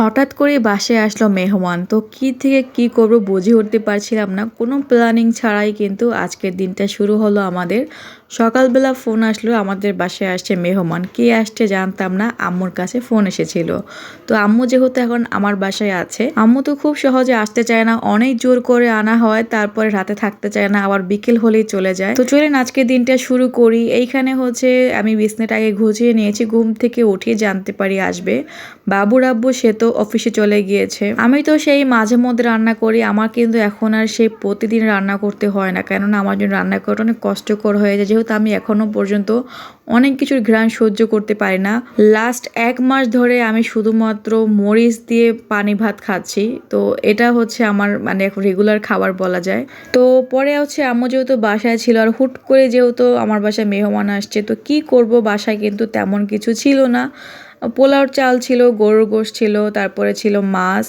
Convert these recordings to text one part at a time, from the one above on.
হঠাৎ করে বাসায় আসলো মেহমান। তো কি থেকে কি করব বুঝে উঠতে পারছিলাম না। কোনো প্ল্যানিং ছাড়াই কিন্তু আজকের দিনটা শুরু হলো আমাদের। সকালবেলা ফোন আসলো, আমাদের বাসায় আসছে মেহমান। কে আসছে জানতাম না, আম্মুর কাছে ফোন এসেছিল। তো আম্মু যেহেতু এখন আমার বাসায় আছে, আম্মু তো খুব সহজে আসতে চায় না, অনেক জোর করে আনা হয়, তারপরে রাতে থাকতে চায় না, আবার বিকেল হলেই চলে যায়। তো চলেন আজকে দিনটা শুরু করি। এইখানে হচ্ছে আমি বিছনাটা আগে ঘুচিয়ে নিয়েছি, ঘুম থেকে উঠিয়ে জানতে পারি আসবে। বাবুর আব্বু সে তো অফিসে চলে গিয়েছে। আমি তো সেই মাঝে মধ্যে রান্না করি, আমার কিন্তু এখন আর সেই প্রতিদিন রান্না করতে হয় না, কেননা আমার জন্য রান্না করাটা অনেক কষ্টকর হয়ে যায়। যেহেতু আমি এখনও পর্যন্ত অনেক কিছুর ঘ্রাণ সহ্য করতে পারি না। লাস্ট এক মাস ধরে আমি শুধুমাত্র মরিচ দিয়ে পানি ভাত খাচ্ছি। তো এটা হচ্ছে আমার মানে এখন রেগুলার খাবার বলা যায়। তো পরে হচ্ছে আমার যেহেতু বাসায় ছিল আর হুট করে যেহেতু আমার বাসায় মেহমান আসছে, তো কি করব? বাসায় কিন্তু তেমন কিছু ছিল না। পোলাওর চাল ছিল, গরুর গোশ ছিল, তারপরে ছিল মাছ।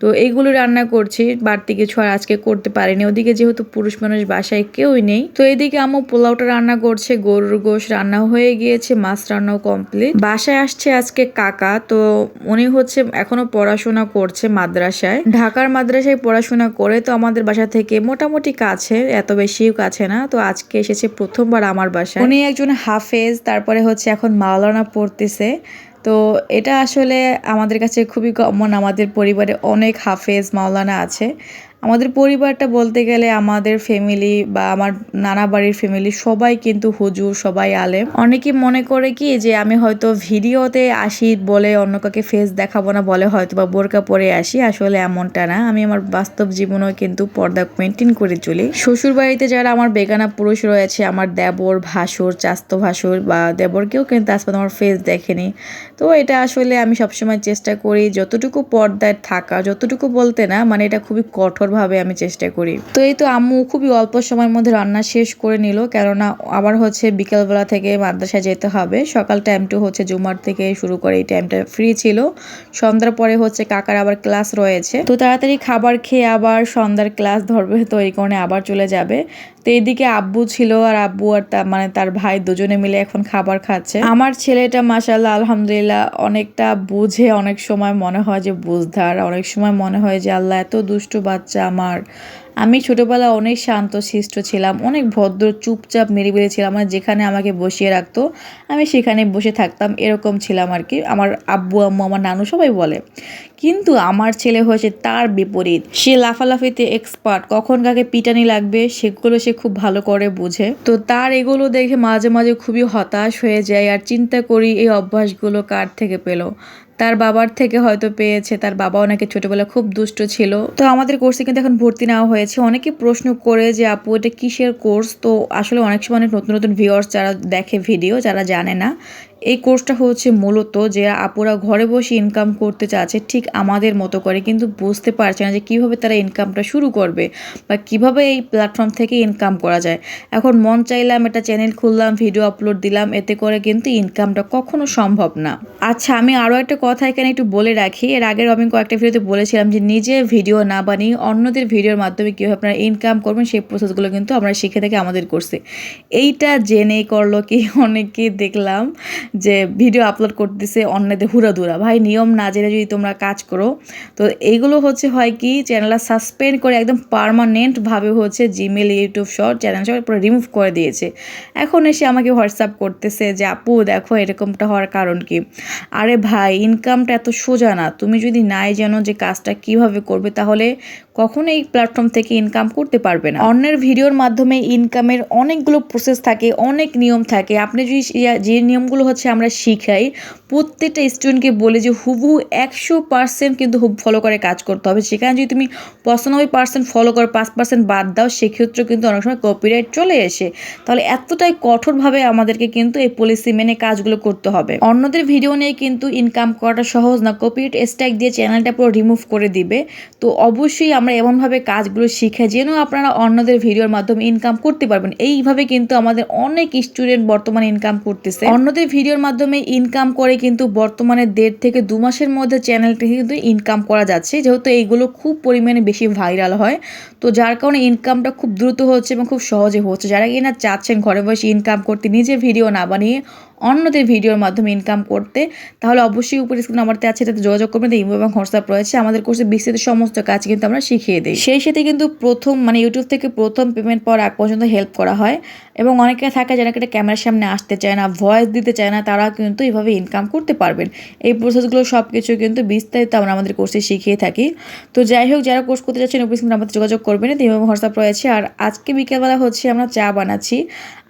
তো এইগুলো রান্না করছি, বাড়তি কিছু আর আজকে করতে পারিনি। ওদিকে যেহেতু পুরুষ মানুষ, বাসায় কেউই নেই। তো এদিকে আম্মু পোলাওটা রান্না করছে, গরুর গোশ রান্না হয়ে গিয়েছে, মাছ রান্নাও কমপ্লিট। বাসায় আসছে আজকে কাকা, তো উনি হচ্ছে এখনও পড়াশোনা করছে মাদ্রাসায়। ঢাকার মাদ্রাসায় পড়াশোনা করে তো আমাদের বাসা থেকে মোটামুটি কাছে, এত বেশিও কাছে না। তো আজকে এসেছে প্রথমবার আমার বাসায়। উনি একজন হাফেজ, তারপরে হচ্ছে এখন মাওলানা পড়তেছে। তো এটা আসলে আমাদের কাছে খুবই কমন আমাদের পরিবারে অনেক হাফেজ মাওলানা আছে। আমাদের পরিবারটা বলতে গেলে আমাদের ফ্যামিলি বা আমার নানা বাড়ির ফ্যামিলি সবাই কিন্তু হুজুর, সবাই আলেম। অনেকে মনে করে কি যে আমি হয়তো ভিডিওতে আসি বলে অন্য কাকে ফেস দেখাবো না বলে হয়তো বা বোরকা পরে আসি, আসলে এমনটা না। আমি আমার বাস্তব জীবনেও কিন্তু পর্দা মেনটেন করে চলি। শ্বশুর বাড়িতে যারা আমার বেগানা পুরুষ রয়েছে, আমার দেবর, ভাসুর, চাস্ত ভাসুর বা দেবরকেও কিন্তু আজ আমার ফেস দেখেনি। তো এটা আসলে আমি সবসময় চেষ্টা করি যতটুকু পর্দায় থাকা, যতটুকু বলতে না মানে এটা খুবই কঠোরভাবে আমি চেষ্টা করি। তো এই তো আম্মু খুবই অল্প সময়ের মধ্যে রান্না শেষ করে নিল, কেননা আবার হচ্ছে বিকেলবেলা থেকে মাদ্রাসায় যেতে হবে। সকাল টাইমটা হচ্ছে জুমার থেকে শুরু করে এই টাইমটা ফ্রি ছিল। সন্ধ্যার পরে হচ্ছে কাকার আবার ক্লাস রয়েছে। তো তাড়াতাড়ি খাবার খেয়ে আবার সন্ধ্যার ক্লাস ধরবে, তো এই কারণে আবার চলে যাবে। তো এইদিকে আব্বু ছিল আর আব্বু আর তা মানে তার ভাই দুজনে মিলে এখন খাবার খাচ্ছে। আমার ছেলেটা মাসাল্লাহ আলহামদুলিল্লাহ, অনেকটা বুঝে অনেক সময় মনে হয় যে বুঝধার অনেক সময় মনে হয় যে, আল্লাহ, এত দুষ্টু বাচ্চা আমার। আমি ছোটোবেলা অনেক শান্ত, শিষ্ট ছিলাম, অনেক ভদ্র, চুপচাপ মেরে ছিলাম মানে যেখানে আমাকে বসিয়ে রাখতো, আমি সেখানে বসে থাকতাম, এরকম ছিলাম আর কি। আমার আব্বু, আম্মু, আমার নানু সবাই বলে। কিন্তু আমার ছেলে হয়েছে তার বিপরীত। সে লাফালাফিতে এক্সপার্ট কখন কাকে পিটানি লাগবে সেগুলো সে খুব ভালো করে বুঝে। তো তার এগুলো দেখে মাঝে মাঝে খুবই হতাশ হয়ে যায় আর চিন্তা করি এই অভ্যাসগুলো কার থেকে পেল? তার বাবার থেকে হয়তো পেয়েছে, তার বাবা ওনাকে ছোটবেলা খুব দুষ্ট ছিল। তো আমাদের কোর্সে কিন্তু এখন ভর্তি নেওয়া হয়েছে। অনেকে প্রশ্ন করে যে, আপু, এটা কিসের কোর্স তো আসলে অনেক সময় অনেক নতুন নতুন ভিউয়ার্স যারা দেখে ভিডিও যারা জানে না। এই কোর্সটা হচ্ছে মূলত যে আপুরা ঘরে বসে ইনকাম করতে চাচ্ছে ঠিক আমাদের মতো করে, কিন্তু বুঝতে পারছে না যে কীভাবে তারা ইনকামটা শুরু করবে বা কীভাবে এই প্ল্যাটফর্ম থেকে ইনকাম করা যায়। এখন মন চাইলাম একটা চ্যানেল খুললাম ভিডিও আপলোড দিলাম, এতে করে কিন্তু ইনকামটা কখনো সম্ভব না। আচ্ছা আমি আরও একটা কথা এখানে একটু বলে রাখি। এর আগের আমি কয়েকটা ভিডিওতে বলেছিলাম যে নিজে ভিডিও না বানিয়ে অন্যদের ভিডিওর মাধ্যমে কীভাবে আপনারা ইনকাম করবেন, সেই প্রসেসগুলো কিন্তু আমরা শিখে থেকে আমাদের কোর্সে এইটা জেনে করল কি অনেকে দেখলাম। যে ভিডিও আপলোড করতেছে অন্যদের হুড়াধুরা ভাই, নিয়ম না জেনে যদি তোমরা কাজ করো, তো এইগুলো হচ্ছে হয় কি চ্যানেলটা সাসপেন্ড করে একদম পারমানেন্টভাবে হচ্ছে জিমেল ইউটিউব শর্ট চ্যানেল সব পুরো রিমুভ করে দিয়েছে। এখন এসে আমাকে হোয়াটসঅ্যাপ করতেছে যে, আপু, দেখো এরকমটা হওয়ার কারণ কি? আরে ভাই ইনকামটা এত সোজা না। তুমি যদি নাই জানো যে কাজটা কীভাবে করবে, তাহলে কখনো এই প্ল্যাটফর্ম থেকে ইনকাম করতে পারবে না। অন্যের ভিডিওর মাধ্যমে ইনকামের অনেকগুলো প্রসেস থাকে, অনেক নিয়ম থাকে। আপনি যদি যে নিয়মগুলো হচ্ছে আমরা শিখাই। প্রত্যেকটা স্টুডেন্টকে বলে যে হুবহু একশো পার্সেন্ট কিন্তু ফলো করে কাজ করতে হবে। সেখানে যদি তুমি পঁচানব্বই পার্সেন্ট ফলো করো, পাঁচ পার্সেন্ট বাদ দাও সেক্ষেত্রে কিন্তু অনেক সময় কপিরাইট চলে এসে। তাহলে এতটাই কঠোরভাবে আমাদেরকে কিন্তু এই পলিসি মেনে কাজগুলো করতে হবে। অন্যদের ভিডিও নিয়ে কিন্তু ইনকাম করাটা সহজ না। কপিরাইট স্ট্রাইক দিয়ে চ্যানেলটা পুরো রিমুভ করে দিবে। তো অবশ্যই আমরা এমনভাবে কাজগুলো শিখে যেন আপনারা অন্যদের ভিডিওর মাধ্যমে ইনকাম করতে পারবেন। এইভাবে কিন্তু আমাদের অনেক স্টুডেন্ট বর্তমানে ইনকাম করতেছে। অন্যদের ভিডিওর মাধ্যমে ইনকাম করে কিন্তু বর্তমানে দেড় থেকে দু মাসের মধ্যে চ্যানেলটি কিন্তু ইনকাম করা যাচ্ছে। যেহেতু এইগুলো খুব পরিমাণে বেশি ভাইরাল হয়, তো যার কারণে ইনকামটা খুব দ্রুত হচ্ছে এবং খুব সহজে হচ্ছে। যারা কিনা চাচ্ছেন ঘরে বসে ইনকাম করতে, নিজে ভিডিও না বানিয়ে অন্যদের ভিডিওর মাধ্যমে ইনকাম করতে, তাহলে অবশ্যই উপরে স্ক্রিন নাম্বারতে আছে তাতে যোগাযোগ করবেন ইমো এবং হোয়াটসঅ্যাপ রয়েছে। আমাদের কোর্সে বিস্তৃত সমস্ত কাজ কিন্তু আমরা শিখিয়ে দিই। সেই সাথে কিন্তু প্রথম মানে ইউটিউব থেকে প্রথম পেমেন্ট পাওয়ার আগ পর্যন্ত হেল্প করা হয়। এবং অনেকে থাকে যারা একটা ক্যামেরার সামনে আসতে চায় না ভয়েস দিতে চায় না তারা কিন্তু এইভাবে ইনকাম করতে পারবেন। এই প্রসেসগুলো সব কিছু কিন্তু বিস্তারিত আমরা আমাদের কোর্সে শিখিয়ে থাকি। তো যাই হোক, যারা কোর্স করতে যাচ্ছেন উপরে স্ক্রিন নাম্বারতে যোগাযোগ করবেন ইমো এবং হোয়াটসঅ্যাপ রয়েছে। আর আজকে বিকেলবেলা হচ্ছে আমরা চা বানাচ্ছি।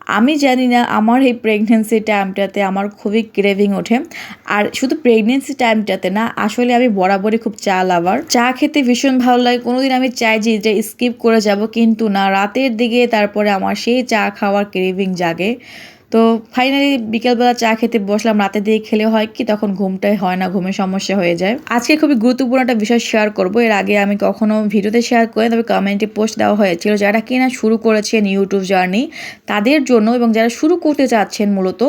আমি জানি না আমার এই প্রেগনেন্সি টাইমটাতে আমার খুবই ক্রেভিং ওঠে। আর শুধু প্রেগনেন্সি টাইমটাতে না, আসলে আমি বরাবরই খুব চা লাভার চা খেতে ভীষণ ভালো লাগে। কোনোদিন আমি চাই যে এটা স্কিপ করে যাব, কিন্তু না। রাতের দিকে তারপরে আমার সেই চা খাওয়ার ক্রেভিং জাগে। তো ফাইনালি বিকেলবেলা চা খেতে বসলাম, রাতে দিয়ে খেলে হয় কি তখন ঘুমটাই হয় না, ঘুমের সমস্যা হয়ে যায়। আজকে খুবই গুরুত্বপূর্ণ একটা বিষয় শেয়ার করব। এর আগে আমি কখনো ভিডিওতে শেয়ার করে তবে কমেন্টে পোস্ট দেওয়া হয়েছিল যারা কিনা শুরু করেছেন ইউটিউব জার্নি তাদের জন্য এবং যারা শুরু করতে চাচ্ছেন মূলত,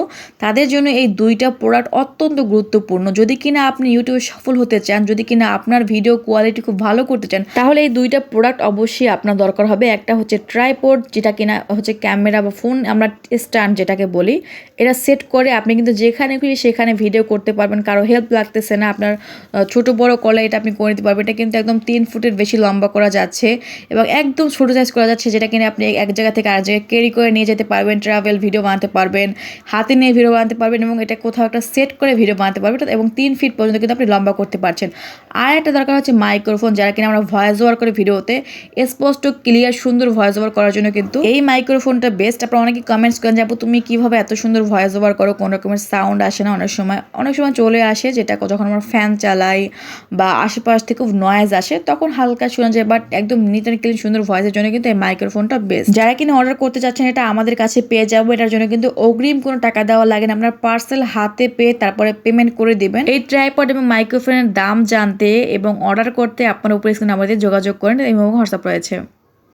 তাদের জন্য এই দুইটা প্রোডাক্ট অত্যন্ত গুরুত্বপূর্ণ। যদি কিনা আপনি ইউটিউবে সফল হতে চান, যদি কিনা আপনার ভিডিও কোয়ালিটি খুব ভালো করতে চান, তাহলে এই দুইটা প্রোডাক্ট অবশ্যই আপনার দরকার হবে। একটা হচ্ছে ট্রাইপোড যেটা কিনা হচ্ছে ক্যামেরা বা ফোন আমরা স্ট্যান্ড যেটাকে বলি এটা সেট করে, আপনি কিন্তু যেখানে খুশি সেখানে ভিডিও করতে পারবেন, কারও হেল্প লাগতেছে না, আপনার ছোট বড় কলে এটা আপনি করে দিতে পারবেন, এটা কিন্তু একদম তিন ফুটের বেশি লম্বা করা যাচ্ছে এবং একদম ছোটো সাইজ করা যাচ্ছে, যেটা কিনা আপনি এক জায়গা থেকে আরেক জায়গায় ক্যারি করে নিয়ে যেতে পারবেন ট্রাভেল ভিডিও বানাতে পারবেন, হাতে নিয়ে ভিডিও বানাতে পারবেন এবং এটা কোথাও একটা সেট করে ভিডিও বানাতে পারবেন এবং তিন ফিট পর্যন্ত কিন্তু আপনি লম্বা করতে পারছেন। আর একটা দরকার হচ্ছে মাইক্রোফোন যারা কিনা আমরা ভয়েস ওভার করে ভিডিওতে স্পষ্ট ক্লিয়ার সুন্দর ভয়েস ওভার করার জন্য কিন্তু এই মাইক্রোফোনটা বেস্ট আপনারা অনেকে কমেন্টস করেন যাব তুমি কীভাবে এত সুন্দর ভয়েস ওভার করো, কোনো রকমের সাউন্ড আসে না, অনেক সময় অনেক সময় চলে আসে যেটা যখন আমরা ফ্যান চালাই বা আশেপাশ থেকে নয়েজ আসে, তখন হালকা শোনা যায় বাট একদম নিট ক্লিন সুন্দর ভয়েসের জন্য কিন্তু এই মাইক্রোফোনটা বেস্ট যারা কিনা অর্ডার করতে চাচ্ছেন, এটা আমাদের কাছে পেয়ে যাব, এটার জন্য কিন্তু অগ্রিম কোনো টাকা দেওয়া লাগে না। আপনার পার্সেল হাতে পেয়ে তারপরে পেমেন্ট করে দেবেন। এই ট্রাইপড এবং মাইক্রোফোনের দাম জানতে এবং অর্ডার করতে আপনার উপরে স্ক্রিন আমাদের যোগাযোগ করেন এবং হোয়াটসঅ্যাপ রয়েছে।